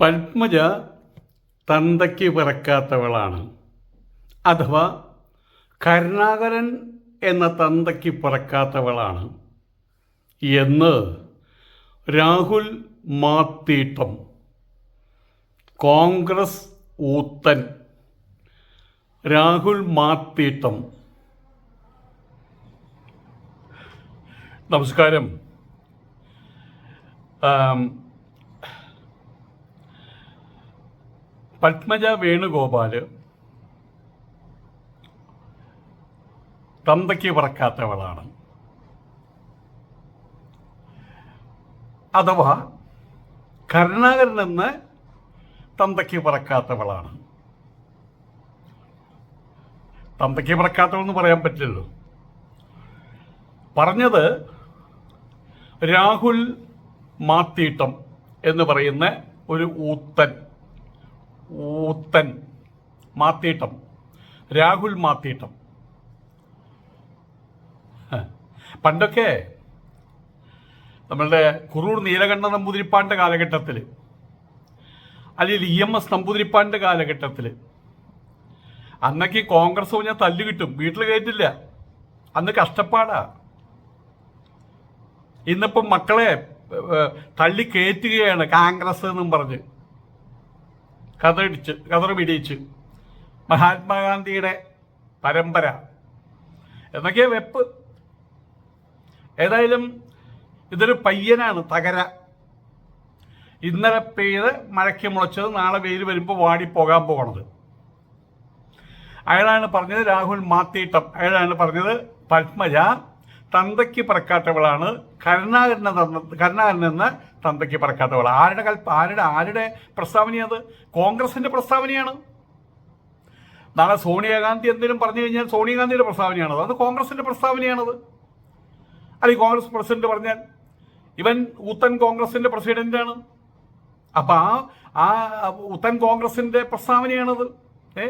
പത്മജ തന്തയ്ക്ക് പിറക്കാത്തവളാണ്. അഥവാ കരുണാകരൻ എന്ന തന്തയ്ക്ക് പിറക്കാത്തവളാണ്. എന്ന് രാഹുൽ മാത്തീട്ടം. കോൺഗ്രസ് ഊത്തൻ രാഹുൽ മാത്തീട്ടം. നമസ്കാരം. പത്മജ വേണുഗോപാൽ തന്തയ്ക്ക് പറക്കാത്തവളാണ്. അഥവാ കരുണാകരൻ എന്ന് തന്തയ്ക്ക് പറക്കാത്തവളാണ്. തന്തയ്ക്ക് പറക്കാത്തവളെന്ന് പറയാൻ പറ്റില്ലല്ലോ. പറഞ്ഞത് രാഹുൽ മാത്തീട്ടം എന്ന് പറയുന്ന ഒരു ഊത്തൻ. ഊത്തൻ മാത്തീട്ടം രാഹുൽ മാത്തീട്ടം. പണ്ടൊക്കെ നമ്മളുടെ കുറൂർ നീലകണ്ഠ നമ്പൂതിരിപ്പാന്റെ കാലഘട്ടത്തിൽ അല്ലെങ്കിൽ ഇ എം എസ് നമ്പൂതിരിപ്പാന്റെ കാലഘട്ടത്തിൽ അന്നൊക്കെ കോൺഗ്രസ് ഞാൻ തല്ലു കിട്ടും വീട്ടിൽ കയറ്റില്ല. അന്ന് കഷ്ടപ്പാടാ. ഇന്നിപ്പം മക്കളെ തള്ളി കയറ്റുകയാണ് കോൺഗ്രസ് എന്നും പറഞ്ഞ്. കഥടിച്ച് പിടിച്ച് മഹാത്മാഗാന്ധിയുടെ പരമ്പര. എന്നൊക്കെയാ വെപ്പ്. ഏതായാലും ഇതൊരു പയ്യനാണ് തകര. ഇന്നലെ പെയ്ത് മഴയ്ക്ക് മുളച്ചത് നാളെ വെയിൽ വരുമ്പോൾ വാടിപ്പോകാൻ പോകണത് അയാളാണ് പറഞ്ഞത് രാഹുൽ മാത്തീട്ടം. അയാളാണ് പറഞ്ഞത് പത്മജ തന്തയ്ക്ക് പറക്കാത്തവളാണ്. കരുണാകരൻ തന്ന കരുണാകരൻ എന്ന തന്തയ്ക്ക് പറക്കാത്തവൾ ആരുടെ കൽപ്പ ആരുടെ ആരുടെ പ്രസ്താവനയത് കോൺഗ്രസിന്റെ പ്രസ്താവനയാണ്. നാളെ സോണിയാഗാന്ധി എന്തെങ്കിലും പറഞ്ഞു കഴിഞ്ഞാൽ സോണിയാഗാന്ധിയുടെ പ്രസ്താവനയാണത് അത്. കോൺഗ്രസിന്റെ പ്രസ്താവനയാണത് അല്ലെങ്കിൽ കോൺഗ്രസ് പ്രസിഡന്റ് പറഞ്ഞാൽ ഇവൻ ഉത്തൻ കോൺഗ്രസിന്റെ പ്രസിഡന്റാണ്. അപ്പൊ ആ ആ ഉത്തൻ കോൺഗ്രസിന്റെ പ്രസ്താവനയാണത് ഏ?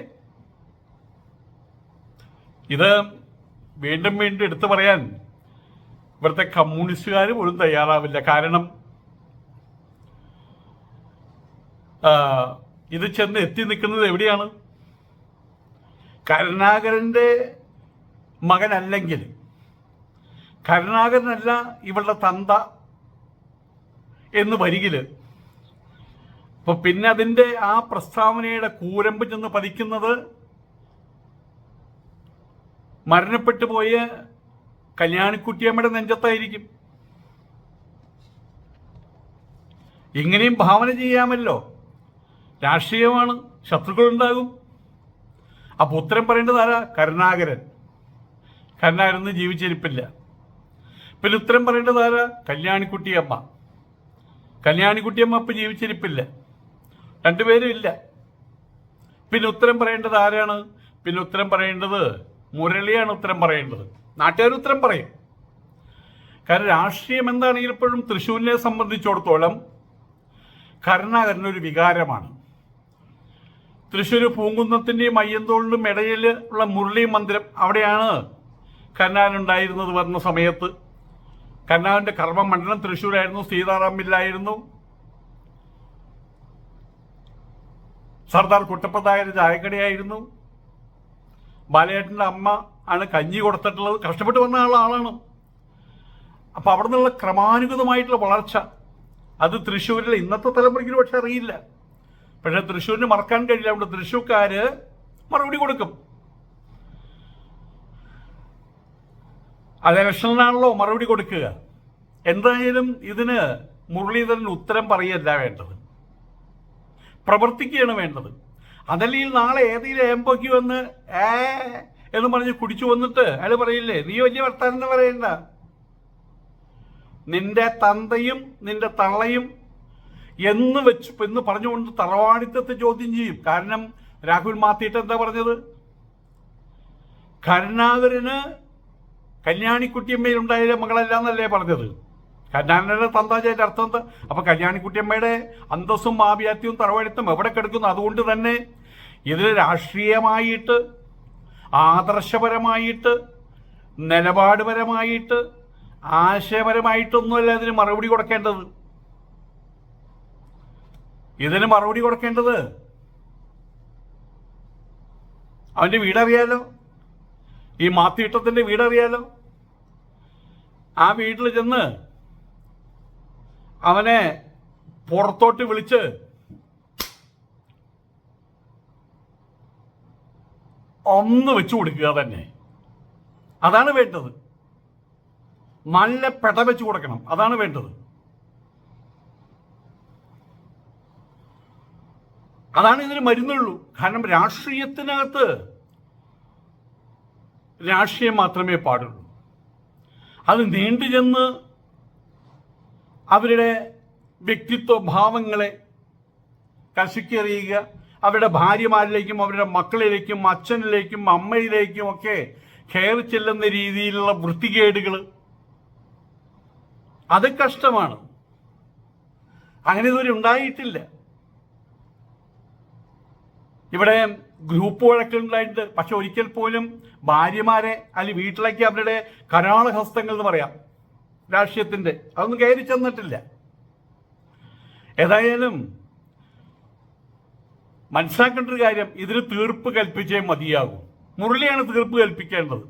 ഇത് വീണ്ടും വീണ്ടും എടുത്തു പറയാൻ ഇവിടുത്തെ കമ്മ്യൂണിസ്റ്റുകാർ പോലും തയ്യാറാവില്ല. കാരണം ഇത് ചെന്ന് എത്തി നിൽക്കുന്നത് എവിടെയാണ്? കരുണാകരന്റെ മകനല്ലെങ്കിൽ. കരുണാകരനല്ല ഇവളുടെ തന്ത എന്ന് വരികിൽ അപ്പൊ പിന്നെ അതിന്റെ ആ പ്രസ്താവനയുടെ കൂരമ്പ് ചെന്ന് പതിക്കുന്നത് മരണപ്പെട്ടു പോയ കല്യാണിക്കുട്ടിയമ്മയുടെ നെഞ്ചത്തായിരിക്കും. ഇങ്ങനെയും ഭാവന ചെയ്യാമല്ലോ. രാഷ്ട്രീയമാണ് ശത്രുക്കളുണ്ടാകും. അപ്പൊ ഉത്തരം പറയേണ്ടത് ആരാ? കരുണാകരൻ. ഇന്ന് ജീവിച്ചിരിപ്പില്ല. പിന്നെ ഉത്തരം പറയേണ്ടത് ആരാ? കല്യാണിക്കുട്ടിയമ്മ. കല്യാണിക്കുട്ടിയമ്മ അപ്പൊ ജീവിച്ചിരിപ്പില്ല. രണ്ടുപേരും ഇല്ല. പിന്നെ ഉത്തരം പറയേണ്ടത് ആരാണ്? പിന്നെ ഉത്തരം പറയേണ്ടത് മുരളിയാണ് ഉത്തരം പറയേണ്ടത്. നാട്ടുകാർ ഉത്തരം പറയും. കാരണം രാഷ്ട്രീയം എന്താണെങ്കിൽ ഇപ്പോഴും തൃശ്ശൂരിനെ സംബന്ധിച്ചിടത്തോളം കരുണാകരൻ ഒരു വികാരമാണ്. തൃശ്ശൂർ പൂങ്കുന്നത്തിന്റെയും അയ്യന്തോളിനും ഇടയിൽ ഉള്ള മുരളി മന്ദിരം അവിടെയാണ് കരുണാകരൻ ഉണ്ടായിരുന്നത് വരുന്ന സമയത്ത്. കരുണാകരന്റെ കർമ്മമണ്ഡലം തൃശ്ശൂരായിരുന്നു സീതാറാമില്ലായിരുന്നു സർദാർ കുട്ടപ്പതായ ചായക്കടയായിരുന്നു ബാലയേട്ടന്റെ അമ്മ ആണ് കഞ്ഞി കൊടുത്തിട്ടുള്ളത്. കഷ്ടപ്പെട്ട് വന്ന ആളാണ്. അപ്പം അവിടെ നിന്നുള്ള ക്രമാനുഗതമായിട്ടുള്ള വളർച്ച അത് തൃശ്ശൂരിലെ ഇന്നത്തെ തലമുറയ്ക്ക് പക്ഷെ അറിയില്ല. പക്ഷെ തൃശ്ശൂരിന് മറക്കാൻ കഴിയില്ല. അവിടെ തൃശ്ശൂർക്കാര് മറുപടി കൊടുക്കും. അത് മറുപടി കൊടുക്കുക. എന്തായാലും ഇതിന് മുരളീധരൻ ഉത്തരം പറയല്ല വേണ്ടത്. പ്രവർത്തിക്കുകയാണ് വേണ്ടത്. അതല്ലെങ്കിൽ നാളെ ഏതെങ്കിലും ഏമ്പൊക്കെ വന്ന് ഏ? എന്ന് പറഞ്ഞ് കുടിച്ചു വന്നിട്ട് അയാൾ പറയില്ലേ നീ വലിയ വർത്താനം പറയണ്ട. നിന്റെ തന്തയും നിന്റെ തള്ളയും എന്ന് വെച്ച് എന്ന് പറഞ്ഞുകൊണ്ട് തറവാടിത്തത്തെ ചോദ്യം ചെയ്യും. കാരണം രാഹുൽ മാത്തിയിട്ട് എന്താ പറഞ്ഞത്? കരുണാകരന് കല്യാണിക്കുട്ടിയമ്മയിലുണ്ടായ മകളല്ല എന്നല്ലേ പറഞ്ഞത്. കരുണാകരന്റെ തന്താജയുടെ അർത്ഥം എന്താ? അപ്പൊ കല്യാണിക്കുട്ടിയമ്മയുടെ അന്തസ്സും ആഭിയാത്യവും തറവാടിത്തം എവിടെ കിടക്കുന്നു? അതുകൊണ്ട് തന്നെ ഇതിൽ രാഷ്ട്രീയമായിട്ട് ആദർശപരമായിട്ട് നിലപാടുപരമായിട്ട് ആശയപരമായിട്ടൊന്നുമല്ല ഇതിന് മറുപടി കൊടുക്കേണ്ടത്. ഇതിന് മറുപടി കൊടുക്കേണ്ടത് അവന്റെ വീടറിയാലോ? ഈ മാത്തിയിട്ടത്തിന്റെ വീടറിയാലോ? ആ വീട്ടിൽ ചെന്ന് അവനെ പുറത്തോട്ട് വിളിച്ച് ഒന്ന് വെച്ചു കൊടുക്കുക തന്നെ. അതാണ് വേണ്ടത്. നല്ല പെട വെച്ചു കൊടുക്കണം. അതാണ് വേണ്ടത്. അതാണ് ഇതിന് മരുന്നുള്ളൂ. കാരണം രാഷ്ട്രീയത്തിനകത്ത് രാഷ്ട്രീയം മാത്രമേ പാടുള്ളൂ. അത് നീണ്ടു ചെന്ന് അവരുടെ വ്യക്തിത്വ ഭാവങ്ങളെ കശിക്കെറിയുക അവരുടെ ഭാര്യമാരിലേക്കും അവരുടെ മക്കളിലേക്കും അച്ഛനിലേക്കും അമ്മയിലേക്കും ഒക്കെ കയറി ചെല്ലുന്ന രീതിയിലുള്ള വൃത്തികേടുകൾ. അത് കഷ്ടമാണ്. അങ്ങനെ ഇതുവരെ ഉണ്ടായിട്ടില്ല. ഇവിടെ ഗ്രൂപ്പ് വഴക്കുണ്ടായിട്ട് പക്ഷെ ഒരിക്കൽ പോലും ഭാര്യമാരെ അല്ലെങ്കിൽ വീട്ടിലേക്ക് അവരുടെ കരാള ഹസ്തങ്ങൾ എന്ന് പറയാം രാഷ്ട്രീയത്തിന്റെ അതൊന്നും കയറി ചെന്നിട്ടില്ല. ഏതായാലും മനസ്സിലാക്കേണ്ട ഒരു കാര്യം ഇതിന് തീർപ്പ് കൽപ്പിച്ചേ മതിയാകൂ. മുരളിയാണ് തീർപ്പ് കൽപ്പിക്കേണ്ടത്.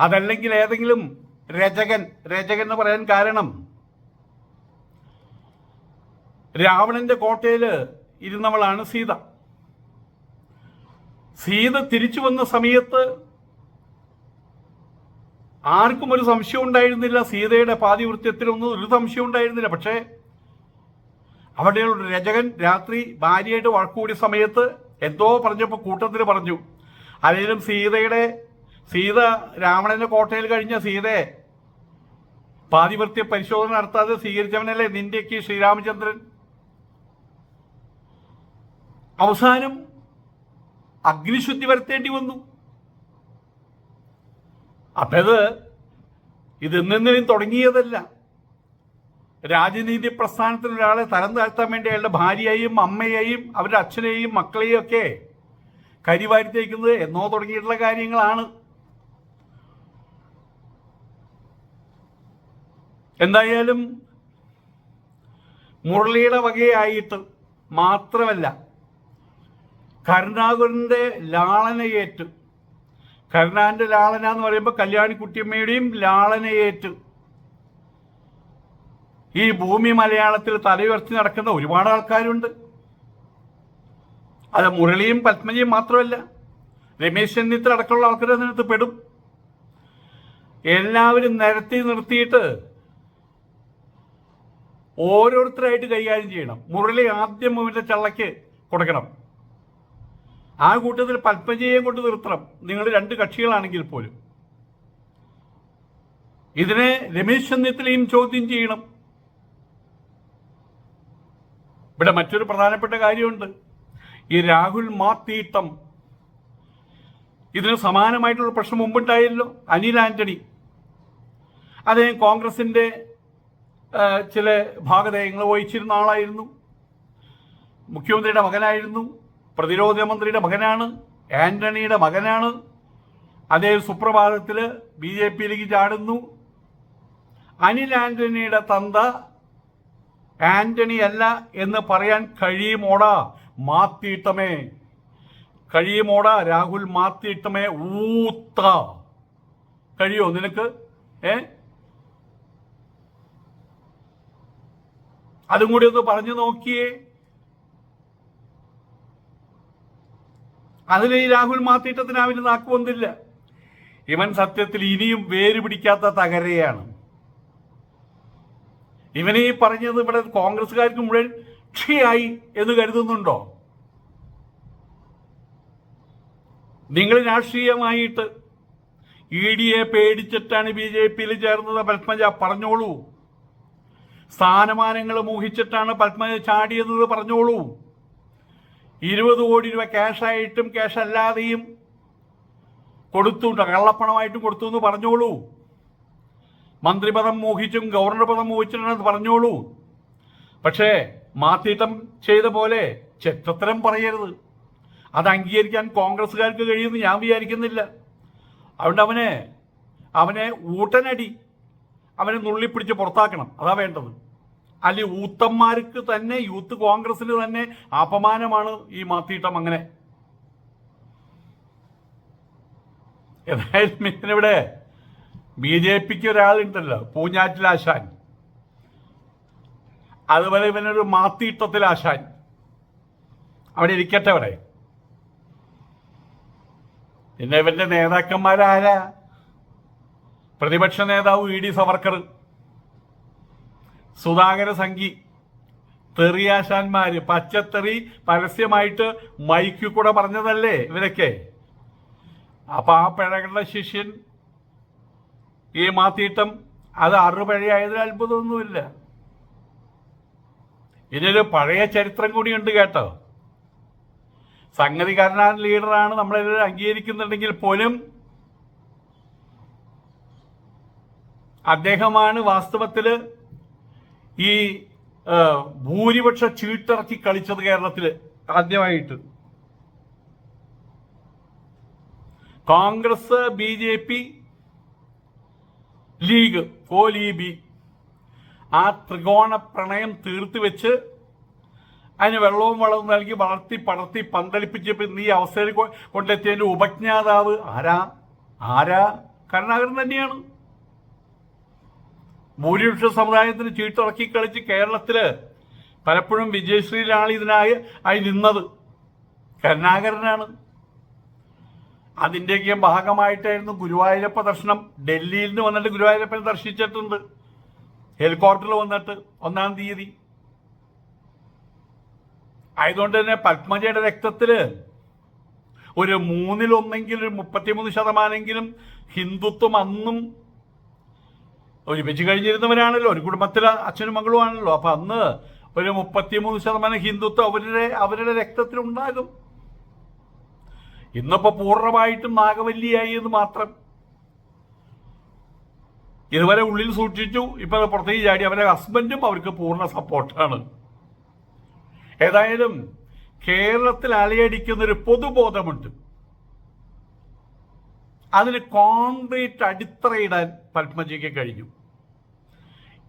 അതല്ലെങ്കിൽ ഏതെങ്കിലും രചകൻ രചകൻ എന്ന് പറയാൻ കാരണം രാവണന്റെ കോട്ടയിൽ ഇരുന്നവളാണ് സീത. സീത തിരിച്ചു വന്ന സമയത്ത് ആർക്കും ഒരു സംശയം ഉണ്ടായിരുന്നില്ല. സീതയുടെ പാതിവൃത്യത്തിലൊന്നും ഒരു സംശയം ഉണ്ടായിരുന്നില്ല. പക്ഷേ അവിടെയുള്ള രചകൻ രാത്രി ഭാര്യയായിട്ട് വഴക്കൂടിയ സമയത്ത് എന്തോ പറഞ്ഞപ്പോൾ കൂട്ടത്തിൽ പറഞ്ഞു. അല്ലെങ്കിലും സീതയുടെ സീത രാവണന്റെ കോട്ടയിൽ കഴിഞ്ഞ സീതയെ പാതിവൃത്യ പരിശോധന നടത്താതെ സ്വീകരിച്ചവനല്ലേ നിന്റെയൊക്കെ ശ്രീരാമചന്ദ്രൻ? അവസാനം അഗ്നിശുദ്ധി വരുത്തേണ്ടി വന്നു. അപ്പത് ഇത് ഇന്നെന്നിനും തുടങ്ങിയതല്ല. രാജനീതി പ്രസ്ഥാനത്തിന് ഒരാളെ തരം താഴ്ത്താൻ വേണ്ടി അയാളുടെ ഭാര്യയെയും അമ്മയെയും അവരുടെ അച്ഛനെയും മക്കളെയും ഒക്കെ കരിവാരിത്തേക്കുന്നത് എന്നോ തുടങ്ങിയിട്ടുള്ള കാര്യങ്ങളാണ്. എന്തായാലും മുരളിയുടെ വകയായിട്ട് മാത്രമല്ല കരുണാകരന്റെ ലാളനയേറ്റ് കരുണാന്റെ ലാളന എന്ന് പറയുമ്പോൾ കല്യാണിക്കുട്ടിയമ്മയുടെയും ലാളനയേറ്റ് ഈ ഭൂമി മലയാളത്തിൽ തലയുയർത്തി നടക്കുന്ന ഒരുപാട് ആൾക്കാരുണ്ട്. അത് മുരളിയും പത്മജിയും മാത്രമല്ല രമേശ് ചെന്നിത്തല അടക്കമുള്ള ആൾക്കാർ അതിനകത്ത് പെടും. എല്ലാവരും നിരത്തി നിർത്തിയിട്ട് ഓരോരുത്തരായിട്ട് കൈകാര്യം ചെയ്യണം. മുരളി ആദ്യം മുവിന്റെ ചള്ളയ്ക്ക് കൊടുക്കണം. ആ കൂട്ടത്തിൽ പത്മജിയെയും കൊണ്ട് നിർത്തണം. നിങ്ങൾ രണ്ട് കക്ഷികളാണെങ്കിൽ പോലും. ഇതിനെ രമേശ് ചെന്നിത്തലയും ചോദ്യം ചെയ്യണം. ഇവിടെ മറ്റൊരു പ്രധാനപ്പെട്ട കാര്യമുണ്ട്. ഈ രാഹുൽ മാത്തീട്ടം ഇതിന് സമാനമായിട്ടുള്ള പ്രശ്നം മുമ്പുണ്ടായല്ലോ അനിൽ ആന്റണി. അദ്ദേഹം കോൺഗ്രസിന്റെ ചില ഭാഗതയങ്ങൾ വഹിച്ചിരുന്ന ആളായിരുന്നു. മുഖ്യമന്ത്രിയുടെ മകനായിരുന്നു പ്രതിരോധ മന്ത്രിയുടെ മകനാണ് ആന്റണിയുടെ മകനാണ്. അദ്ദേഹം സുപ്രഭാതത്തിൽ ബി ജെ പിയിലേക്ക് ചാടുന്നു. അനിൽ ആന്റണിയുടെ തന്ത ആന്റണി അല്ല എന്ന് പറയാൻ കഴിയുമോടാ? മാത്തിയിട്ടമേ. കഴിയുമോടാ? രാഹുൽ മാത്തിയിട്ടമേ. ഊത്ത. കഴിയോ നിനക്ക്? ഏ? അതും കൂടി ഒന്ന് പറഞ്ഞു നോക്കിയേ. അതിൽ ഈ രാഹുൽ മാത്തിയിട്ടത്തിന് അവന് നാക്ക് വന്നില്ല ഇവൻ സത്യത്തിൽ ഇനിയും വേര് പിടിക്കാത്ത തകരയാണ്. ഇവനെ ഈ പറഞ്ഞത് ഇവിടെ കോൺഗ്രസ്സുകാർക്ക് മുഴുവൻ ക്ഷിയായി എന്ന് കരുതുന്നുണ്ടോ? നിങ്ങൾ രാഷ്ട്രീയമായിട്ട് ഇ ഡിയെ പേടിച്ചിട്ടാണ് ബി ജെ പിയിൽ ചേർന്നത് പത്മജ പറഞ്ഞോളൂ. സ്ഥാനമാനങ്ങൾ മോഹിച്ചിട്ടാണ് പത്മജ ചാടിയെന്നത് പറഞ്ഞോളൂ. ഇരുപത് കോടി രൂപ ക്യാഷായിട്ടും ക്യാഷ് അല്ലാതെയും കൊടുത്തു കള്ളപ്പണമായിട്ടും കൊടുത്തു എന്ന് പറഞ്ഞോളൂ. മന്ത്രിപദം മോഹിച്ചും ഗവർണർ പദം മോഹിച്ചിട്ടുണ്ടെന്ന് പറഞ്ഞോളൂ. പക്ഷേ മാത്തീട്ടം ചെയ്ത പോലെ ചെറ്റത്തരം പറയരുത്. അത് അംഗീകരിക്കാൻ കോൺഗ്രസ്സുകാർക്ക് കഴിയുമെന്ന് ഞാൻ വിചാരിക്കുന്നില്ല. അതുകൊണ്ട് അവനെ അവനെ ഊട്ടനടി അവനെ നുള്ളിപ്പിടിച്ച് പുറത്താക്കണം. അതാ വേണ്ടത്. അല്ലെങ്കിൽ ഊത്തന്മാർക്ക് തന്നെ യൂത്ത് കോൺഗ്രസിന് തന്നെ അപമാനമാണ് ഈ മാത്തീട്ടം അങ്ങനെ. ഏതായാലും ഇവനിവിടെ ബി ജെ പിക്ക് ഒരാളുണ്ടല്ലോ പൂഞ്ഞാറ്റിൽ ആശാൻ. അതുപോലെ ഇവനൊരു മാത്തിയിട്ടത്തിൽ ആശാൻ. അവിടെ ഇരിക്കട്ടെ അവിടെ. പിന്നെ ഇവന്റെ നേതാക്കന്മാരാരാ പ്രതിപക്ഷ നേതാവ് ഇ ഡി സവർക്കർ സുധാകര സംഘി തെറിയാശാന്മാര് പച്ചത്തെറി പരസ്യമായിട്ട് മൈക്കിൽ കൂടെ പറഞ്ഞതല്ലേ ഇവരൊക്കെ? അപ്പൊ ആ പിഴകളുടെ ശിഷ്യൻ ഈ മാത്തീട്ടം അത് അറുപഴയായതിൽ അത്ഭുതമൊന്നുമില്ല. ഇതിനൊരു പഴയ ചരിത്രം കൂടിയുണ്ട് കേട്ടോ. സംഗതിക്കാരനാണ് ലീഡറാണ് നമ്മളെല്ലാവരും അംഗീകരിക്കുന്നുണ്ടെങ്കിൽ പോലും അദ്ദേഹമാണ് വാസ്തവത്തിൽ ഈ ഭൂരിപക്ഷ ചീട്ടിറക്കി കളിച്ചത് കേരളത്തിൽ ആദ്യമായിട്ട്. Congress B J P league കോലീബി. ആ ത്രികോണ പ്രണയം തീർത്തു വെച്ച് അതിന് വെള്ളവും വളവും നൽകി വളർത്തി പടർത്തി പന്തളിപ്പിച്ച് നീ അവസ്ഥയിൽ കൊണ്ടെത്തിയതിന്റെ ഉപജ്ഞാതാവ് ആരാ? ആരാ? കരുണാകരൻ തന്നെയാണ്. ഭൂരിപക്ഷ സമുദായത്തിന് ചീട്ടിറക്കി കളിച്ച് കേരളത്തിൽ പലപ്പോഴും വിജയശ്രീയിലാണ് ഇതിനായി ആയി നിന്നത് കരുണാകരനാണ്. അതിന്റെയൊക്കെ ഭാഗമായിട്ടായിരുന്നു ഗുരുവായൂരപ്പ ദർശനം. ഡൽഹിയിൽ നിന്ന് വന്നിട്ട് ഗുരുവായൂരപ്പനെ ദർശിച്ചിട്ടുണ്ട്. ഹെലികോപ്റ്ററിൽ വന്നിട്ട് ഒന്നാം തീയതി. ആയതുകൊണ്ട് തന്നെ പത്മജയുടെ രക്തത്തിൽ ഒരു മൂന്നിലൊന്നെങ്കിലും ഒരു മുപ്പത്തിമൂന്ന് ശതമാനെങ്കിലും ഹിന്ദുത്വം അന്നും ഒരുമിച്ച് കഴിഞ്ഞിരുന്നവരാണല്ലോ. ഒരു കുടുംബത്തിലെ അച്ഛനും മകളുമാണല്ലോ. അപ്പൊ അന്ന് ഒരു മുപ്പത്തിമൂന്ന് ശതമാനം ഹിന്ദുത്വം അവരുടെ അവരുടെ രക്തത്തിലുണ്ടാകും. ഇന്നിപ്പോ പൂർണമായിട്ടും നാഗവല്ലിയായി എന്ന് മാത്രം. ഇതുവരെ ഉള്ളിൽ സൂക്ഷിച്ചു ഇപ്പൊ പ്രത്യേകിച്ച് ചാടി അവരുടെ ഹസ്ബൻഡും അവർക്ക് പൂർണ സപ്പോർട്ടാണ് ഏതായാലും കേരളത്തിൽ അലയടിക്കുന്ന ഒരു പൊതുബോധമുണ്ട്. അതിന് കോൺക്രീറ്റ് അടിത്തറയിടാൻ പത്മജിക്ക് കഴിഞ്ഞു.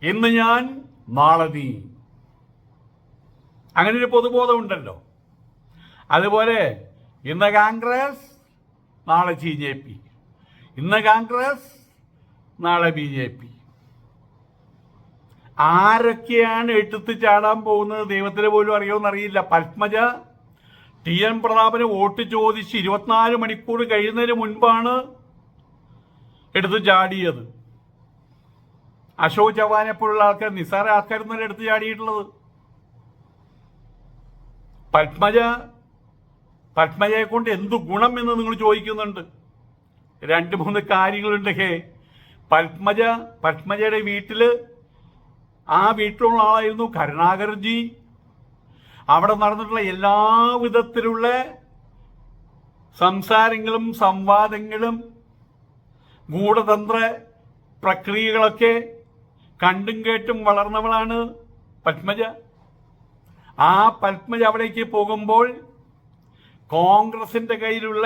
ഇന്ന് ഞാൻ നാളെ നീ. അങ്ങനെ ഒരു പൊതുബോധമുണ്ടല്ലോ. അതുപോലെ ഇന്ന് കോൺഗ്രസ് നാളെ സി ജെ പി. ഇന്ന് കോൺഗ്രസ് നാളെ ബി ജെ പി. ആരൊക്കെയാണ് എടുത്ത് ചാടാൻ പോകുന്നത് ദൈവത്തിന് പോലും അറിയുമെന്നറിയില്ല പത്മജ ടി എൻ പ്രതാപന് വോട്ട് ചോദിച്ച് ഇരുപത്തിനാല് മണിക്കൂർ കഴിയുന്നതിന് മുൻപാണ് എടുത്തു ചാടിയത്. അശോക് ചവാനെ പോലുള്ള ആൾക്കാർ നിസ്സാര ആൾക്കാരൊന്നും എടുത്ത് ചാടിയിട്ടുള്ളത്. പത്മജ പത്മജയെ കൊണ്ട് എന്തു ഗുണം എന്ന് നിങ്ങൾ ചോദിക്കുന്നുണ്ട്? രണ്ട് മൂന്ന് കാര്യങ്ങളുണ്ട്. ഹേ പത്മജ പത്മജയുടെ വീട്ടിൽ ആ വീട്ടിലുള്ള ആളായിരുന്നു കരുണാകർജി അവിടെ നടന്നിട്ടുള്ള എല്ലാ വിധത്തിലുള്ള സംസാരങ്ങളും സംവാദങ്ങളും ഗൂഢതന്ത്ര പ്രക്രിയകളൊക്കെ കണ്ടും കേട്ടും വളർന്നവളാണ് പത്മജ. ആ പത്മജ അവിടേക്ക് പോകുമ്പോൾ കോൺഗ്രസിന്റെ കയ്യിലുള്ള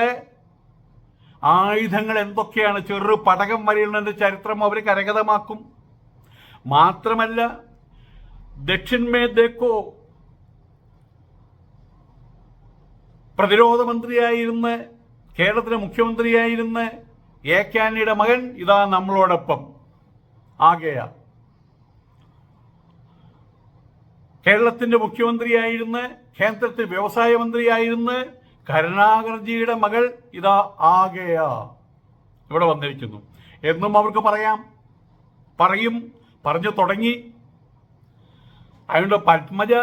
ആയുധങ്ങൾ എന്തൊക്കെയാണ്? ചെറു പടകം വരെയുള്ള ചരിത്രം അവർ കരഗതമാക്കും. മാത്രമല്ല ദക്ഷിൺ മേ ദേക്കോ പ്രതിരോധ മന്ത്രിയായിരുന്ന കേരളത്തിലെ മുഖ്യമന്ത്രിയായിരുന്ന എ കാനിയുടെ മകൻ ഇതാ നമ്മളോടൊപ്പം. ആകെയ. കേരളത്തിന്റെ മുഖ്യമന്ത്രിയായിരുന്ന കേന്ദ്രത്തിൽ വ്യവസായ മന്ത്രിയായിരുന്ന കരുണാകർജിയുടെ മകൾ ഇതാ ആകെയ. ഇവിടെ വന്നിരിക്കുന്നു. എന്നും അവർക്ക് പറയാം. പറയും. പറഞ്ഞു തുടങ്ങി. അതുകൊണ്ട് പത്മജ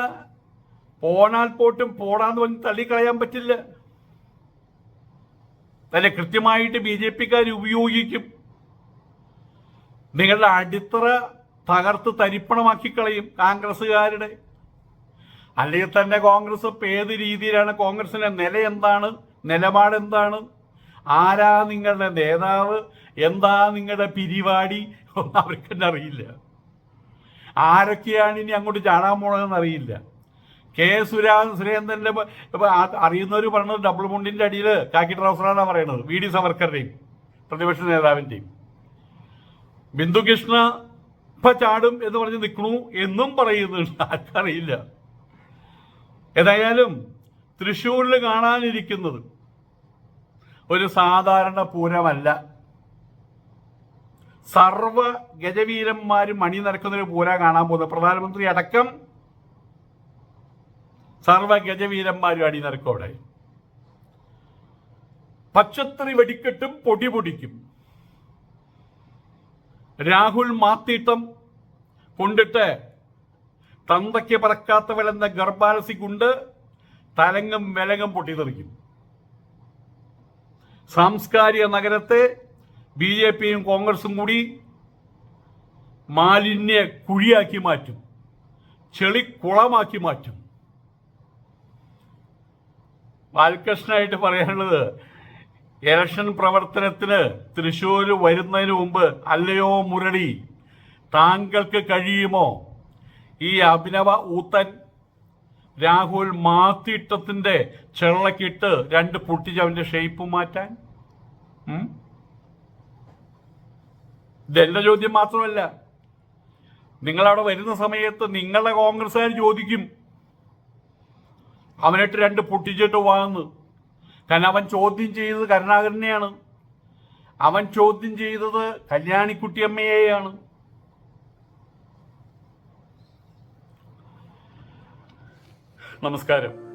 പോണാൽ പോട്ടും പോടാന്ന് പറഞ്ഞ് തള്ളിക്കളയാൻ പറ്റില്ല. തന്നെ കൃത്യമായിട്ട് ബി ജെ പിക്കാർ ഉപയോഗിക്കും. നിങ്ങളുടെ അടിത്തറ തകർത്ത് തരിപ്പണമാക്കി കളയും. കോൺഗ്രസ്സുകാരുടെ അല്ലെങ്കിൽ തന്നെ കോൺഗ്രസ് ഇപ്പം ഏത് രീതിയിലാണ് കോൺഗ്രസിന്റെ നില എന്താണ്? നിലപാടെന്താണ് ആരാ നിങ്ങളുടെ നേതാവ്? എന്താ നിങ്ങളുടെ പിരിവാടി? ഒന്നും അവർക്ക് തന്നെ അറിയില്ല. ആരൊക്കെയാണ് ഇനി അങ്ങോട്ട് ചാടാൻ പോണതെന്ന് അറിയില്ല. കെ സുരാ സുരേന്ദ്രന്റെ അറിയുന്നവർ പറഞ്ഞത് ഡബിൾ മുണ്ടിന്റെ അടിയിൽ കാക്കി ട്രൗസറാണ് പറയുന്നത് വി ഡി സവർക്കറുടെയും പ്രതിപക്ഷ നേതാവിന്റെയും. ബിന്ദു കൃഷ്ണ ഇപ്പൊ ചാടും എന്ന് പറഞ്ഞ് നിൽക്കണു എന്നും പറയുന്നുണ്ട്. ആർക്കറിയില്ല ഏതായാലും തൃശ്ശൂരിൽ കാണാനിരിക്കുന്നത് ഒരു സാധാരണ പൂരമല്ല. സർവ ഗജവീരന്മാരും മണി നടക്കുന്ന ഒരു പൂര കാണാൻ പോകുന്നത്. പ്രധാനമന്ത്രി അടക്കം സർവ ഗജവീരന്മാരും അണി നടക്കും അവിടെ. പച്ചത്തറി വെടിക്കെട്ടും പൊടി പൊടിക്കും. രാഹുൽ മാത്തീട്ടം കൊണ്ടിട്ട് തന്തയ്ക്ക് പറക്കാത്തവളെന്ന ഗർഭാലസി കൊണ്ട് തലങ്ങും വിലങ്ങും പൊട്ടിത്തെറിക്കും. സാംസ്കാരിക നഗരത്തെ ബി ജെ പിയും കോൺഗ്രസും കൂടി മാലിന്യ കുഴിയാക്കി മാറ്റും ചെളിക്കുളമാക്കി മാറ്റും. ബാലകൃഷ്ണനായിട്ട് പറയാനുള്ളത് ഇലക്ഷൻ പ്രവർത്തനത്തിന് തൃശ്ശൂർ വരുന്നതിന് മുമ്പ് അല്ലയോ മുരളി താങ്കൾക്ക് കഴിയുമോ? ഈ അഭിനവ ഊത്തൻ രാഹുൽ മാത്തിട്ടത്തിന്റെ ചെള്ളക്കിട്ട് രണ്ട് പൊട്ടിച്ച് അവന്റെ ഷേപ്പ് മാറ്റാൻ? ഇതെന്റെ ചോദ്യം മാത്രമല്ല. നിങ്ങളവിടെ വരുന്ന സമയത്ത് നിങ്ങളുടെ കോൺഗ്രസ്സുകാർ ചോദിക്കും. അവനിട്ട് രണ്ട് പൊട്ടിച്ചിട്ട് വാങ്ങുന്നു കാരണം അവൻ ചോദ്യം ചെയ്തത് കരുണാകരനെയാണ്. അവൻ ചോദ്യം ചെയ്തത് കല്യാണിക്കുട്ടിയമ്മയെയാണ്. നമസ്കാരം.